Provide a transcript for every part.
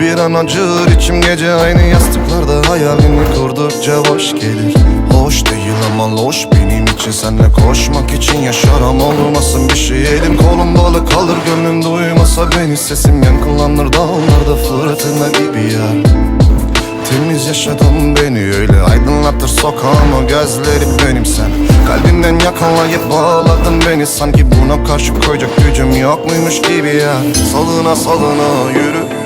bir an acır içim gece aynı yastıklarda Hayalini kurdukça boş gelir. Hoş değil ama loş benim için Senle koşmak için yaşarım olmasın bir şey Elim kolum balık kalır gönlüm duymasa beni. Sesim yankılanır dağlarda fırtına gibi ya Temiz yaşadım beni öyle aydınlatır sokağımı gözleri benim. Sen Kalbinden yakalayıp bağladın beni. Sanki buna karşı koyacak gücüm yok muymuş gibi ya Salına salına yürü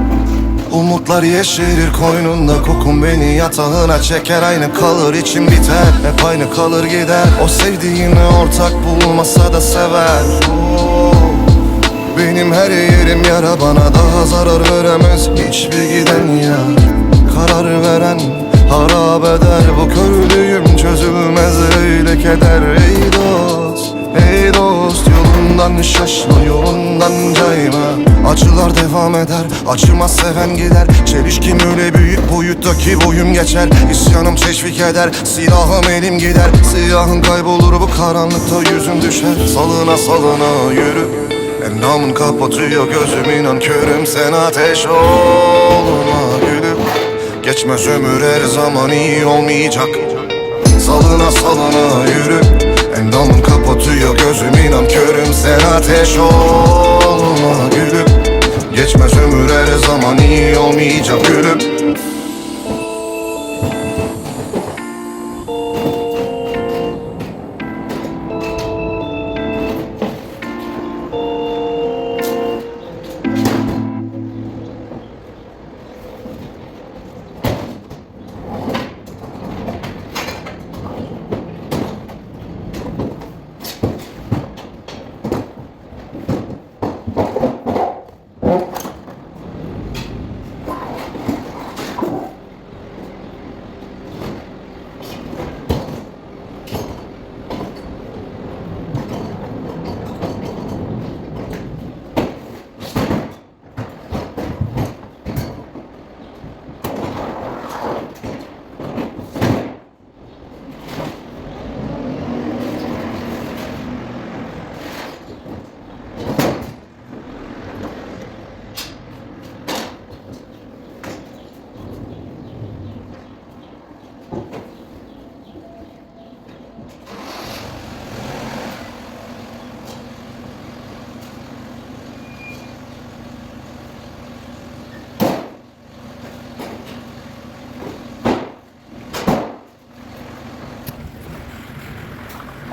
Umutlar yeşerir koynunda kokun beni yatağına çeker. Aynı kalır içim biter hep aynı kalır gider. O sevdiğini ortak bulmasa da sever. Benim her yerim yara bana daha zarar veremez. Hiçbir giden ya Karar veren harap eder. Bu körlüğüm çözülmez öyle keder. Ey dost, ey dost Yolundan şaşma, yolundan cayma. Acılar devam eder, acımaz seven gider. Çelişkim öyle büyük boyuttaki boyum geçer. İsyanım teşvik eder, silahım elim gider. Siyahın kaybolur bu karanlıkta yüzüm düşer. Salına salına yürü. Endamın kapatıyor gözüm inan körüm Sen ateş olma gülüm. Geçmez ömür her zaman iyi olmayacak. Salına salına yürü. Endamın kapatıyor gözüm inan körüm Sen ateş olma gülüm. Geçmez ömür her zaman iyi olmayacak gülüm